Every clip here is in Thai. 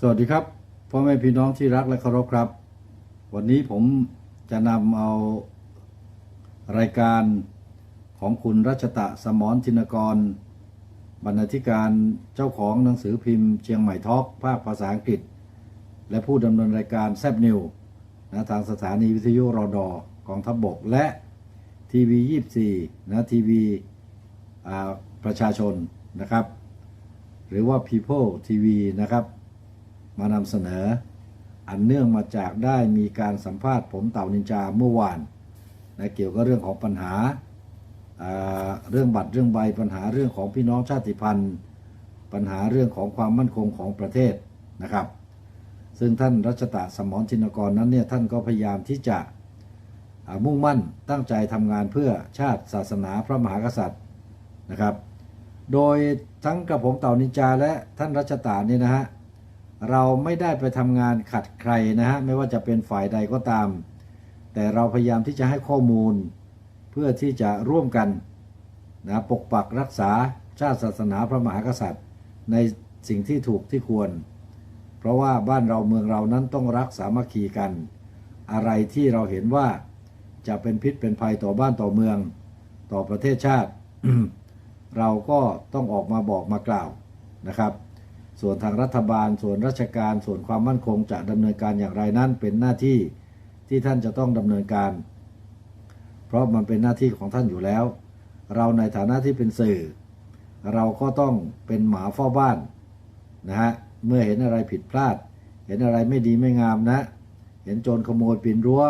สวัสดีครับพ่อแม่พี่น้องที่รักและเคารพครับ วันนี้ผมจะนำเอารายการของคุณรัชตะสมรธินกร บรรณาธิการเจ้าของหนังสือพิมพ์เชียงใหม่ทอกภาคภาษาอังกฤษ และผู้ดำเนินรายการแซบนิวนะทางสถานีวิทยุรอดอกองทัพบบกและทีวี 24 นะทีวีอาประชาชนนะครับ หรือว่า People TV นะครับ มานำเสนอ อันเนื่องมาจากได้มีการสัมภาษณ์ผมเต่านินจาเมื่อวานนะเกี่ยวกับเรื่องของปัญหา เรื่องบัตรเรื่องใบปัญหาเรื่องของพี่น้องชาติพันธุ์ ปัญหาเรื่องของความมั่นคงของประเทศนะครับ ซึ่งท่านรัชตะสมรชินกรนั้นเนี่ยท่านก็พยายามที่จะมุ่งมั่นตั้งใจทำงานเพื่อชาติศาสนาพระมหากษัตริย์นะครับ โดยทั้งกระผมเต่านินจาและท่านรัชตาเนี่ยนะฮะ เราไม่ได้ไปทำงานขัดใครนะฮะไม่ว่าจะเป็นฝ่ายใดก็ตาม แต่เราพยายามที่จะให้ข้อมูล เพื่อที่จะร่วมกันนะปกปักรักษาชาติศาสนาพระมหากษัตริย์ ในสิ่งที่ถูกที่ควร เพราะว่าบ้านเราเมืองเรานั้นต้องรักสามัคคีกัน อะไรที่เราเห็นว่าจะเป็นพิษเป็นภัยต่อบ้านต่อเมือง ต่อประเทศชาติ เราก็ต้องออกมาบอกมากล่าวนะครับ ส่วนทางรัฐบาล ส่วนราชการ ส่วนความมั่นคงจะดำเนินการอย่างไรนั้นเป็นหน้าที่ที่ท่านจะต้องดำเนินการ เพราะมันเป็นหน้าที่ของท่านอยู่แล้ว เราในฐานะที่เป็นสื่อ เราก็ต้องเป็นหมาเฝ้าบ้านนะฮะเมื่อเห็นอะไรผิดพลาด เห็นอะไรไม่ดีไม่งามนะ เห็นโจรขโมยปีนรั้ว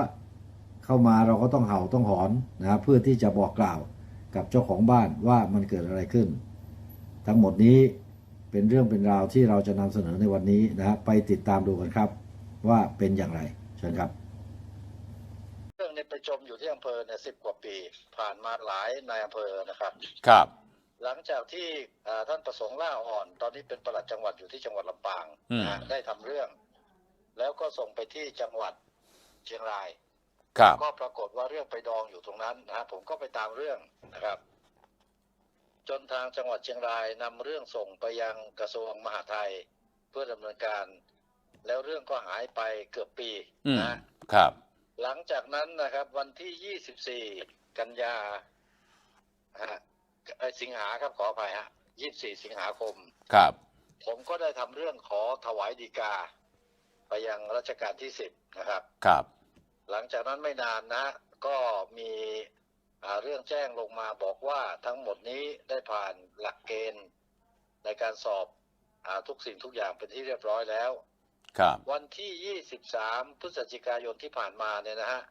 เข้ามาเราก็ต้องเห่าต้องหอนนะเพื่อที่จะบอกกล่าวกับเจ้าของบ้านว่ามันเกิดอะไรขึ้น ทั้งหมดนี้ เป็นเรื่องเป็นราวที่เราจะนำเสนอในวันนี้นะฮะไปติดตามดูกันครับ ว่าเป็นอย่างไรเชิญครับเรื่องนี้ไปจมอยู่ที่อำเภอเนี่ยสิบกว่าปี ผ่านมาหลายนายอำเภอนะครับ ครับ หลังจากที่อ่าท่านประสงค์ล่าอ่อน ตอนนี้เป็นปลัดจังหวัดอยู่ที่จังหวัดลำปางอืมนะฮะได้ทำเรื่อง แล้วก็ส่งไปที่จังหวัดเชียงรายครับก็ปรากฏว่าเรื่องไปดองอยู่ตรงนั้นนะฮะผมก็ไปตามเรื่องนะครับ จนทางจังหวัดเชียงรายนำเรื่องส่งไปยังกระทรวงมหาดไทย เพื่อดำเนินการ แล้วเรื่องก็หายไปเกือบปีอืมนะฮะครับ หลังจากนั้นนะครับ วันที่ 24 กันยาฮะเอ่อสิงหาครับขออภัยฮะ 24 สิงหาคมครับ ผมก็ได้ทำเรื่องขอถวายดีกา ไปยังรัชกาลที่ 10 นะครับ ครับ หลังจากนั้นไม่นานนะ ก็มีอ่า เรื่องแจ้งลงมาบอกว่าทั้งหมดนี้ได้ผ่านหลักเกณฑ์ในการสอบอาทุกสิ่งทุกอย่างเป็นที่เรียบร้อยแล้ว ครับ วันที่ 23 พฤศจิกายนที่ผ่านมาเนี่ยนะฮะ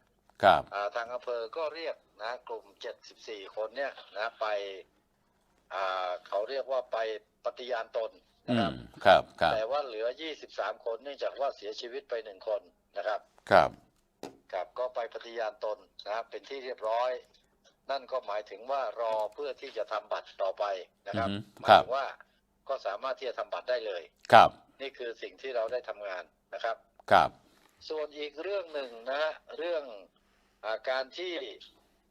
ครับอ่าทางอำเภอก็เรียกนะกลุ่ม 74 คนเนี่ยนะไปอ่าเขาเรียกว่าไปปฏิญาณตนอืนะครับมครับครับแต่ว่าเหลือ 23 คนเนื่องจากว่าเสียชีวิตไปหนึ่งคนนะครับ ครับ ครับก็ไปปฏิญาณตนนะครับเป็นที่เรียบร้อย นั่นก็หมายถึงว่ารอเพื่อที่จะทำบัตรต่อไปนะครับอือฮึหมายครับถึงว่าก็สามารถที่จะทำบัตรได้เลยครับ นี่คือสิ่งที่เราได้ทำงานนะครับครับ ส่วนอีกเรื่องหนึ่งนะฮะเรื่องอาการที่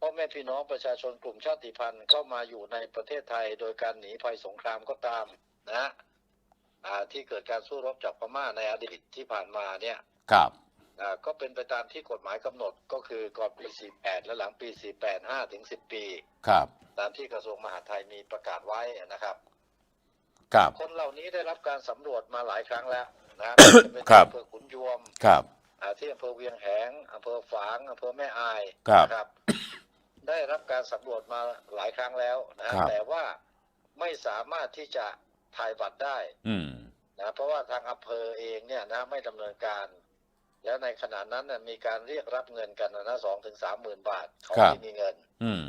พ่อแม่พี่น้องประชาชนกลุ่มชาติพันธุ์เข้ามาอยู่ในประเทศไทย โดยการหนีภัยสงครามก็ตามนะฮะอ่าที่เกิดการสู้รบจากพม่าในอดีตที่ผ่านมาเนี่ยครับอ่า ก็เป็นไปตามที่กฎหมายกำหนดก็คือก่อนปี 48 และหลังปี 48 5ถึง 10 ปี ครับ ตามที่กระทรวงมหาดไทยมีประกาศไว้นะครับ ครับ คนเหล่านี้ได้รับการสำรวจมาหลายครั้งแล้วนะจะเป็นครับอำเภอขุนยวม ครับอ่าที่อำเภอเวียงแหงอำเภอฝางอำเภอแม่อาย ครับนะครับได้รับการสำรวจมาหลายครั้งแล้วนะครับแต่ว่าไม่สามารถที่จะถ่ายบัตรได้ อืมนะเพราะว่าทางอำเภอเองเนี่ยนะไม่ดำเนินการ แล้วในขณะนั้นน่ะมีการเรียกรับเงินกันนะสองถึงสามหมื่นบาทเขาครับไม่มีเงิน อืม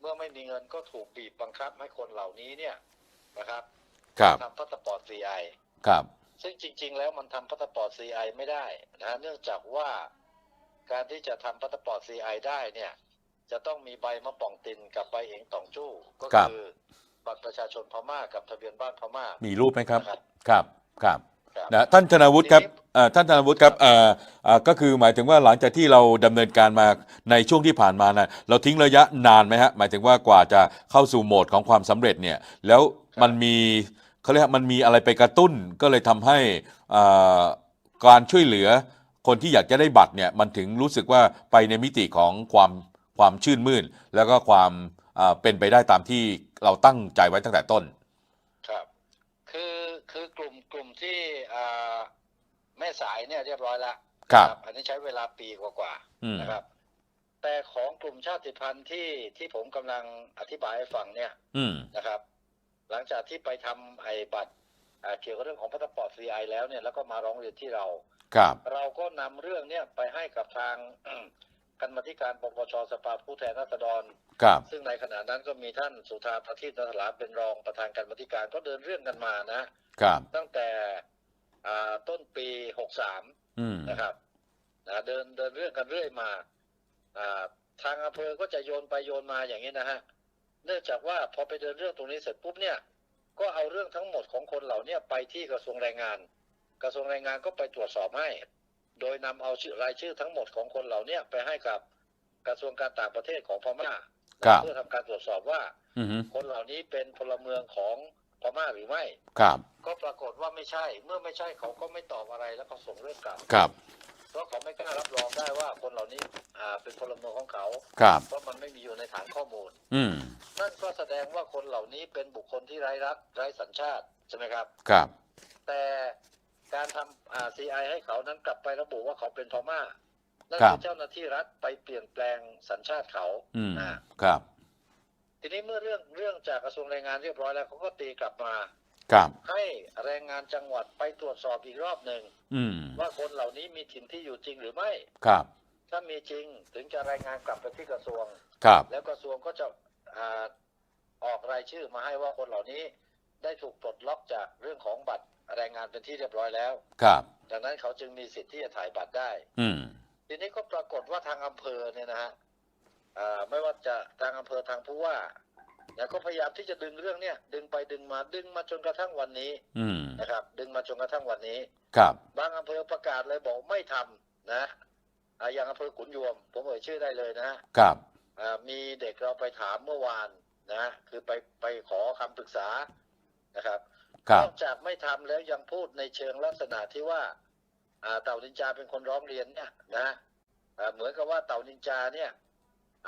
เมื่อไม่มีเงินก็ถูกบีบบังคับให้คนเหล่านี้เนี่ยนะครับครับทำพาสปอร์ต CI ครับ ซึ่งจริง ๆ แล้วมันทำพาสปอร์ต CI ไม่ได้นะเนื่องจากว่าการที่จะทำพาสปอร์ต CI ได้เนี่ย จะต้องมีใบมะป่องตินกับใบเองต่องจู้ก็คือบัตรประชาชนพม่ากับทะเบียนบ้านพม่า มีรูปไหมครับนะครับครับครับครับ นะท่านธนาวุฒิครับทีนี้เอ่อท่านธนาวุฒิครับเอ่อเอ่อก็คือหมายถึงว่าหลังจากที่เราดำเนินการมาในช่วงที่ผ่านมานะเราทิ้งระยะนานไหมฮะหมายถึงว่ากว่าจะเข้าสู่โหมดของความสำเร็จเนี่ยแล้วมันมีเขาเรียกว่ามันมีอะไรไปกระตุ้นก็เลยทำให้อ่าการช่วยเหลือคนที่อยากจะได้บัตรเนี่ยมันถึงรู้สึกว่าไปในมิติของความความชื่นมื่น แล้วก็ความอ่าเป็นไปได้ตามที่เราตั้งใจไว้ตั้งแต่ต้นครับคือคือ กลุ่มกลุ่มที่อ่าแม่สายเนี่ยเรียบร้อยแล้วครับ อันนี้ใช้เวลาปีกว่าอืมๆนะครับ แต่ของกลุ่มชาติพันธุ์ที่ที่ผมกำลังอธิบายให้ฟังเนี่ย อืมนะครับ หลังจากที่ไปทำไอ้บัตรอ่าเกี่ยวกับเรื่องของพาสปอร์ต CI แล้วเนี่ยแล้วก็มาร้องเรียนที่เราครับ เราก็นำเรื่องเนี่ยไปให้กับทางก รรมาธิการปปชสภาผู้แทนราษฎรครับ ซึ่งในขณะนั้นก็มีท่านสุธาประทีปนัทลาเป็นรองประธานกรรมาธิการก็เดินเรื่องกันมานะครับ ตั้งแต่อ่าต้นปี63อืมนะครับนะเดินเดินเรื่องกันเรื่อยมาอ่าทางอำเภอก็จะโยนไปโยนมาอย่างนี้นะฮะเนื่องจากว่าพอไปเดินเรื่องตรงนี้เสร็จปุ๊บเนี่ย ก็เอาเรื่องทั้งหมดของคนเหล่าเนี้ไปที่กระทรวงแรงงาน กระทรวงแรงงานก็ไปตรวจสอบให้ โดยนำเอาชื่อรายชื่อทั้งหมดของคนเหล่าเนี้ไปให้กับกระทรวงการต่างประเทศของพม่าครับเพื่อทำการตรวจสอบว่าอืมคนเหล่านี้เป็นพลเมืองของพม่าหรือไม่ครับก็ปรากฏว่าไม่ใช่ เมื่อไม่ใช่เขาก็ไม่ตอบอะไรแล้วก็ส่งเรื่องกลับครับเพราะเขาไม่กล้ารับรองได้ว่าคนเหล่านี้อ่าเป็นพลเมืองของเขาครับเพราะมันไม่มีอยู่ในฐานข้อมูล อืมนั่นก็แสดงว่าคนเหล่านี้เป็นบุคคลที่ไร้รัฐไร้สัญชาติใช่ไหมครับ ครับ แต่ การทำอ่า CI ให้เขานั้นกลับไประบุว่าเขาเป็นพม่านั่นครับคือเจ้าหน้าที่รัฐไปเปลี่ยนแปลงสัญชาติเขาอืมอ่าครับ ทีนี้เมื่อเรื่องเรื่องจากกระทรวงแรงงานเรียบร้อยแล้วเขาก็ตีกลับมาครับให้แรงงานจังหวัดไปตรวจสอบอีกรอบหนึ่งอืมว่าคนเหล่านี้มีถิ่นที่อยู่จริงหรือไม่ครับ ถ้ามีจริงถึงจะรายงานกลับไปที่กระทรวงครับ แล้วกระทรวงก็จะอ่าออกรายชื่อมาให้ว่าคนเหล่านี้ได้ถูกปลดล็อกจากเรื่องของบัตร แรงงานเป็นที่เรียบร้อยแล้ว ครับ ดังนั้นเขาจึงมีสิทธิ์ที่จะถ่ายบัตรได้ อืม ทีนี้ก็ปรากฏว่าทางอำเภอเนี่ยนะฮะอ่าไม่ว่าจะทางอำเภอทางผู้ว่าเนี่ยก็พยายามที่จะดึงเรื่องเนี้ยดึงไปดึงมาดึงมาจนกระทั่งวันนี้อืม นะครับ ดึงมาจนกระทั่งวันนี้ ครับ บางอำเภอประกาศเลยบอกไม่ทำนะอ่าอย่างอำเภอขุนยวม ผมเอ่ยชื่อได้เลยนะฮะ ครับ อ่ามีเด็กเราไปถามเมื่อวานนะฮะคือไปไปขอคำปรึกษานะครับครับ นอกจากไม่ทำแล้วยังพูดในเชิงลักษณะที่ว่าอ่าเต่านินจาเป็นคนร้องเรียนเนี่ยนะอ่าเหมือนกับว่าเต่านินจาเนี่ย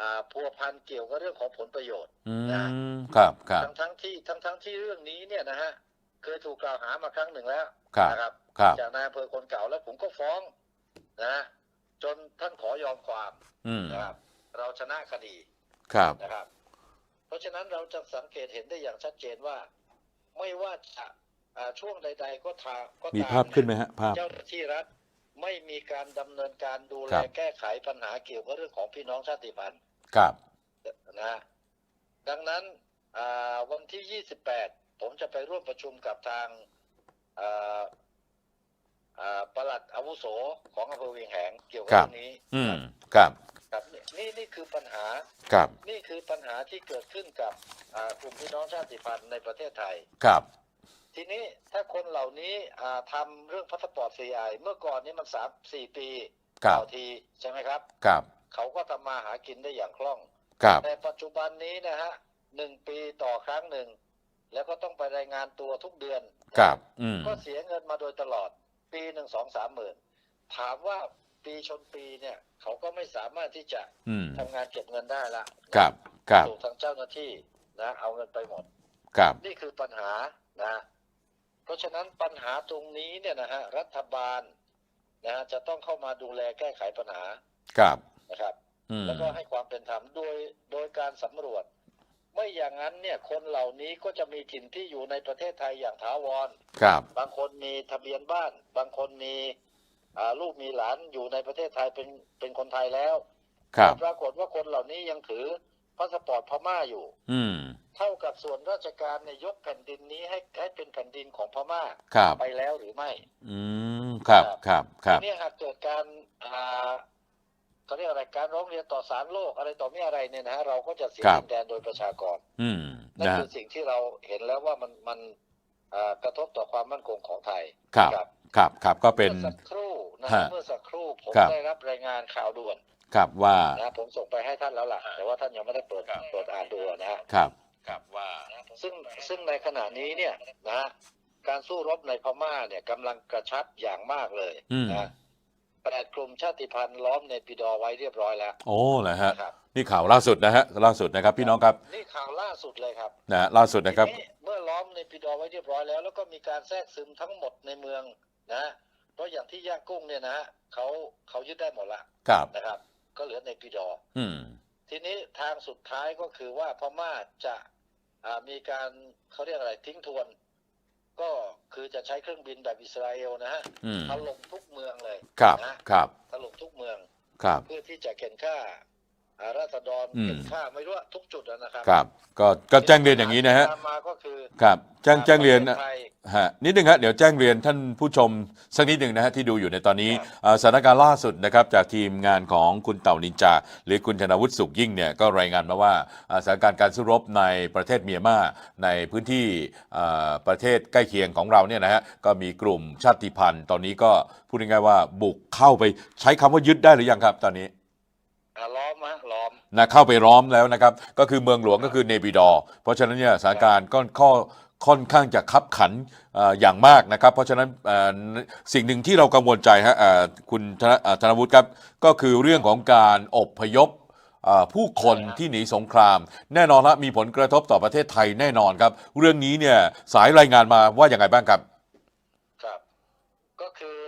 อ่าพัวพันเกี่ยวกับเรื่องของผลประโยชน์อืมครับครับทั้งทั้งที่ทั้งทั้งที่เรื่องนี้เนี่ยนะฮะเคยถูกกล่าวหามาครั้งหนึ่งแล้วครับนะครับครับจากนายอำเภอคนเก่าแล้วผมก็ฟ้องนะฮะจนท่านขอยอมความอืมนะครับ เราชนะคดีครับนะครับ เพราะฉะนั้นเราจะสังเกตเห็นได้อย่างชัดเจนว่า ไม่ว่าจะอ่าช่วงใด ๆ ก็ทาก็ตามมีภาพขึ้นไหมฮะภาพเจ้าหน้าที่รัฐไม่มีการดำเนินการดูแลครับแก้ไขปัญหาเกี่ยวกับเรื่องของพี่น้องชาติพันธุ์ครับนะฮะดังนั้นอ่าวันที่ 28 ผมจะไปร่วมประชุมกับทางอ่าอ่าปลัดอาวุโสของอำเภอเวียงแหงเกี่ยวกับครับเรื่องนี้อืมครับ ครับนี่นี่คือปัญหาครับนี่คือปัญหาที่เกิดขึ้นกับอ่ากลุ่มพี่น้องชาติพันธุ์ในประเทศไทยครับ ทีนี้ถ้าคนเหล่านี้อ่าทำเรื่องพาสปอร์ต CI เมื่อก่อนนี้มันสามสี่ปีครับต่อทีใช่ไหมครับครับ เขาก็ทำมาหากินได้อย่างคล่องครับแต่ปัจจุบันนี้นะฮะหนึ่งปีต่อครั้งหนึ่ง แล้วก็ต้องไปรายงานตัวทุกเดือนครับอืมก็เสียเงินมาโดยตลอด ปีหนึ่งสองสามหมื่นถามว่า ปีชนปีเนี่ย เขาก็ไม่สามารถที่จะอืม ทำงานเก็บเงินได้ละครับ ครับ ถูกทางเจ้าหน้าที่นะ เอาเงินไปหมด ครับ นี่คือปัญหานะ เพราะฉะนั้นปัญหาตรงนี้เนี่ยนะฮะรัฐบาลนะฮะจะต้องเข้ามาดูแลแก้ไขปัญหาครับ นะครับ อืม แล้วก็ให้ความเป็นธรรมโดยโดยการสำรวจ ไม่อย่างนั้นเนี่ยคนเหล่านี้ก็จะมีถิ่นที่อยู่ในประเทศไทยอย่างถาวร ครับ บางคนมีทะเบียนบ้าน บางคนมีอ่า ลูกมีหลานอยู่ในประเทศไทยเป็นเป็นคนไทยแล้วครับแต่ปรากฏว่าคนเหล่านี้ยังถือพาสปอร์ตพม่าอยู่ อืม เท่ากับส่วนราชการเนี่ยยกแผ่นดินนี้ให้ให้เป็นแผ่นดินของพม่าครับไปแล้วหรือไม่ อืม ครับ ครับ ครับทีนี้หากเกิดการอ่าเขาเรียกอะไรการร้องเรียนต่อศาลโลกอะไรต่อไม่อะไรเนี่ยนะฮะเราก็จะเสียครับดินแดนโดยประชากร อืมนั่นนะคือสิ่งที่เราเห็นแล้วว่ามันมันอ่ากระทบต่อความมั่นคงของไทย ครับ ครับครับครับก็เป็น เมื่อสักครู่นะฮะเมื่อสักครู่ผมครับ ได้รับรายงานข่าวด่วนครับว่านะผมส่งไปให้ท่านแล้วล่ะแต่ว่าท่านยังไม่ได้เปิดเปิดอ่านดูนะฮะ ครับ ครับว่านะผมซึ่งซึ่งในขณะนี้เนี่ยนะการสู้รบในพม่าเนี่ยกำลังกระชับอย่างมากเลยอืม นะแปดกลุ่มชาติพันธุ์ล้อมในปิดอร์ไว้เรียบร้อยแล้วโอ้เหรอฮะนะครับนี่ข่าวล่าสุดนะฮะล่าสุดนะครับพี่น้องครับนี่ข่าวล่าสุดเลยครับนะฮะล่าสุดนะครับ ทีเมื่อล้อมในปิดอร์ไว้เรียบร้อยแล้ว แล้วก็มีการแทรกซึมทั้งหมดในเมือง นะเพราะอย่างที่ย่างกุ้งเนี่ยนะเขาเขายึดได้หมดละครับนะครับ ก็เหลือในปิดอร์อืมทีนี้ทางสุดท้ายก็คือว่าพม่าจะอ่ามีการเขาเรียกอะไรทิ้งทวน ก็คือจะใช้เครื่องบินแบบอิสราเอลนะฮะอืมถล่มทุกเมืองเลยครับนะครับถล่มทุกเมืองครับเพื่อที่จะเข็นฆ่าอ่าราษฎรอืมเข็นฆ่าไม่รู้ว่าทุกจุดอะนะครับ ครับ ก็ก็แจ้งเรียนอย่างนี้นะฮะตามมาก็คือครับแจ้งแจ้งเรียนประทศไทย ฮะนิดนึงฮะเดี๋ยวแจ้งเรียนท่านผู้ชมสักนิดหนึ่งนะฮะที่ดูอยู่ในตอนนี้ครับอ่าสถานการณ์ล่าสุดนะครับจากทีมงานของคุณเต่านินจา หรือคุณธนวุฒิสุขยิ่งเนี่ยก็รายงานมาว่าอ่าสถานการณ์การสู้รบในประเทศเมียนมาในพื้นที่อ่าประเทศใกล้เคียงของเราเนี่ยนะฮะก็มีกลุ่มชาติพันธุ์ ตอนนี้ก็พูดง่ายๆว่าบุกเข้าไปใช้คำว่ายึดได้หรือยังครับตอนนี้ อ่าล้อมฮะล้อม นะเข้าไปล้อมแล้วนะครับ ก็คือเมืองหลวงก็คือเนปิดอร์เพราะฉะนั้นเนี่ยสถานการณ์ก็ข้อ ค่อนข้างจะคับขันเอ่ออย่างมากนะครับ เพราะฉะนั้นเอ่อสิ่งหนึ่งที่เรากังวลใจฮะเอ่อคุณธนเอ่อธนวุฒิครับก็คือเรื่องของการอบพยพเอ่อผู้คนที่หนีสงคราม แน่นอนละมีผลกระทบต่อประเทศไทยแน่นอนครับ เรื่องนี้เนี่ยสายรายงานมาว่าอย่างไรบ้างครับครับ ก็คือ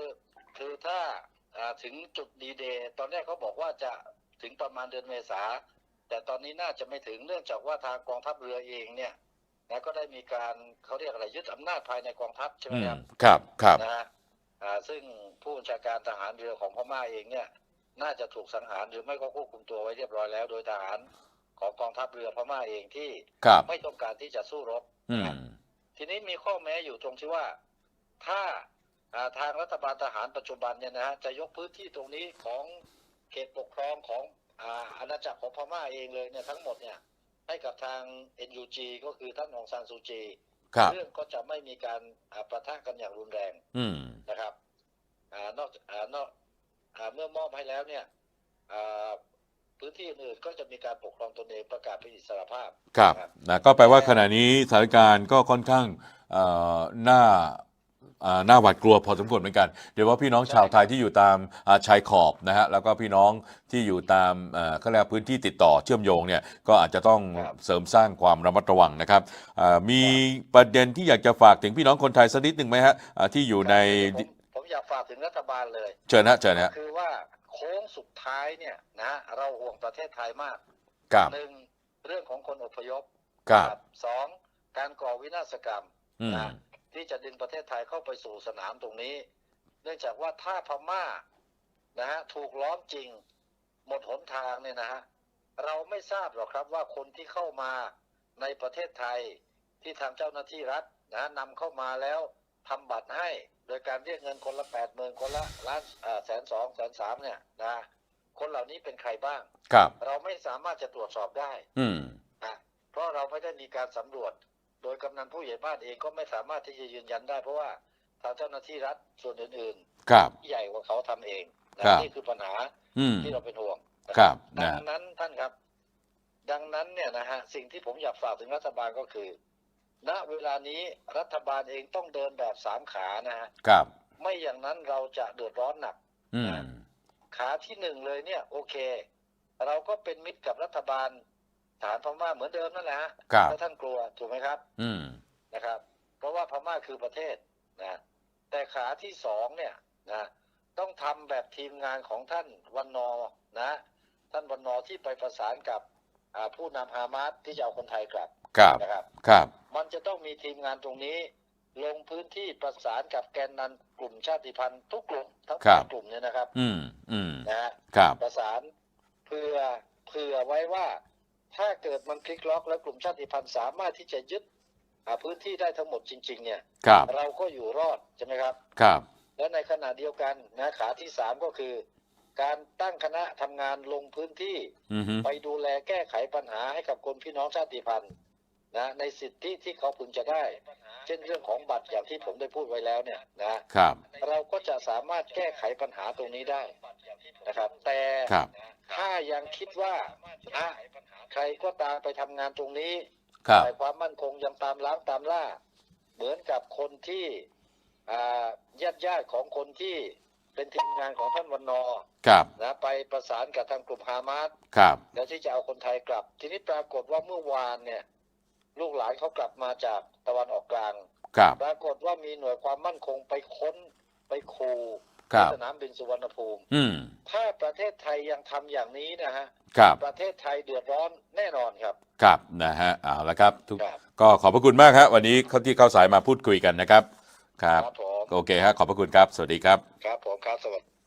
คือถ้าอ่าถึงจุดดีเดย์ตอนแรกเขาบอกว่าจะถึงประมาณเดือนเมษาแต่ตอนนี้น่าจะไม่ถึงเนื่องจากว่าทางกองทัพเรือเองเนี่ย นะก็ได้มีการเขาเรียกอะไรยึดอำนาจภายในกองทัพใช่ไหมอืคมรับครับครับนะฮะอ่าซึ่งผู้บัญชาการทหารเรือของพม่าเองเนี่ย น่าจะถูกสังหารหรือไม่ก็ควบคุมตัวไว้เรียบร้อยแล้ว โดยทหารของกองทัพเรือพม่าเองที่ครับไม่ต้องการที่จะสู้รบอืนะคมรับทีนี้มีข้อแม้อยู่ตรงที่ว่า ถ้าอ่าทางรัฐบาลทหารปัจจุบันเนี่ยนะฮะจะยกพื้นที่ตรงนี้ของเขตปกครองของอ่าอาณาจักรของพม่าเองเลยเนี่ยทั้งหมดเนี่ย ให้กับทาง NUG ก็คือท่านองซานซูจีครับเรื่องก็จะไม่มีการอ่าประทะกันอย่างรุนแรงอืมนะครับอ่านอกอ่านอกอ่าเมื่อมอบให้แล้วเนี่ยอ่าพื้นที่อื่นๆก็จะมีการปกครองตนเองประกาศเป็นอิสรภาพ ครับครับนะก็แปลว่าขณะนี้สถานการณ์ก็ค่อนข้างเอ่อน่าอ่า น่าหวาดกลัวพอสมควรเหมือนกันเดี๋ยวว่าพี่น้องชาวไทยที่อยู่ตามอ่าชายขอบนะฮะแล้วก็พี่น้องที่อยู่ตามเอ่อเขาเรียกว่าพื้นที่ติดต่อเชื่อมโยงเนี่ยก็อาจจะต้องครับเสริมสร้างความระมัดระวังนะครับอ่ามีประเด็นที่อยากจะฝากถึงพี่น้องคนไทยสักนิดหนึ่งไหมฮะอ่าที่อยู่ในผมผมอยากฝากถึงรัฐบาลเลยเชิญฮะเชิญฮะคือว่าโค้งสุดท้ายเนี่ยนะเราห่วงประเทศไทยมากครับหนึ่งเรื่องของคนอพยพครับสองการก่อวินาศกรรมอืมนะ ที่จะดึงประเทศไทยเข้าไปสู่สนามตรงนี้ เนื่องจากว่าถ้าพม่านะฮะถูกล้อมจริงหมดหนทางเนี่ยนะฮะเราไม่ทราบหรอกครับว่าคนที่เข้ามาในประเทศไทยที่ทางเจ้าหน้าที่รัฐนะนำเข้ามาแล้วทำบัตรให้ โดยการเรียกเงินคนละแปดหมื่นคนละล้านแสนสองแสนสามเนี่ยนะคนเหล่านี้เป็นใครบ้างครับ เราไม่สามารถจะตรวจสอบได้ อืมนะเพราะเราไม่ได้มีการสำรวจ โดยกำนันผู้ใหญ่บ้านเองก็ไม่สามารถที่จะยืนยันได้ เพราะว่าทางเจ้าหน้าที่รัฐส่วนอื่นครับๆที่ใหญ่กว่าเขาทำเองนะครับ นี่คือปัญหาอืม ที่เราเป็นห่วงนะครับดันะงนั้นท่านครับ ดังนั้นเนี่ยนะฮะสิ่งที่ผมอยากฝากถึงรัฐบาลก็คือ ณเวลานี้รัฐบาลเองต้องเดินแบบสามขานะฮะครับ ไม่อย่างนั้นเราจะเดือดร้อนหนัก อืม ขาที่หนึ่งเลยเนี่ย โอเค เราก็เป็นมิตรกับรัฐบาล ฐานพม่าเหมือนเดิมนั่นแหละฮะครับถ้าท่านกลัวถูกไหมครับ อืมนะครับ เพราะว่าพม่าคือประเทศนะแต่ขาที่สองเนี่ยนะต้องทำแบบทีมงานของท่านวันนอร์นะ ท่านวันนอร์ที่ไปประสานกับอ่าผู้นำฮามาสที่จะเอาคนไทยกลับครับนะครับครับ มันจะต้องมีทีมงานตรงนี้ ลงพื้นที่ประสานกับแกนนำกลุ่มชาติพันธุ์ทุกกลุ่มทั้งครับกลุ่มเนี่ยนะครับ อืมอืมนะฮะครับประสานเพื่อเผื่อไว้ว่า ถ้าเกิดมันคลิกล็อกแล้วกลุ่มชาติพันธุ์สามารถที่จะยึดอ่าพื้นที่ได้ทั้งหมดจริง ๆ เนี่ยครับเราก็อยู่รอดใช่ไหมครับ ครับ และในขณะเดียวกันนะขาที่สามก็คือ การตั้งคณะทำงานลงพื้นที่อือฮึไปดูแลแก้ไขปัญหาให้กับคนพี่น้องชาติพันธุ์นะในสิทธิที่เขาพึงจะได้ เช่นเรื่องของบัตรอย่างที่ผมได้พูดไว้แล้วเนี่ยนะครับ เราก็จะสามารถแก้ไขปัญหาตรงนี้ได้นะครับ แต่ครับถ้ายังคิดว่านะ ใครก็ตามไปทำงานตรงนี้ครับฝ่ายความมั่นคงยังตามล้างตามล่า เหมือนกับคนที่ญาติญาติๆของคนที่เป็นทีมงานของท่านวันนอร์ครับนะไปประสานกับทางกลุ่มฮามาสครับ แล้วที่จะเอาคนไทยกลับ ทีนี้ปรากฏว่าเมื่อวานเนี่ย ลูกหลานเขากลับมาจากตะวันออกกลางครับปรากฏว่ามีหน่วยความมั่นคงไปค้นไปคูครับ ที่สนามบินสุวรรณภูมิอืมถ้าประเทศไทยยังทำอย่างนี้นะฮะครับประเทศไทยเดือดร้อนแน่นอนครับ ครับนะฮะเอาละครับทุกครับก็ขอบพระคุณมากครับวันนี้เขาที่เข้าสายมาพูดคุยกันนะครับ ครับครับผมโอเคฮะขอบพระคุณครับ สวัสดีครับ ครับผมครับสวัสดี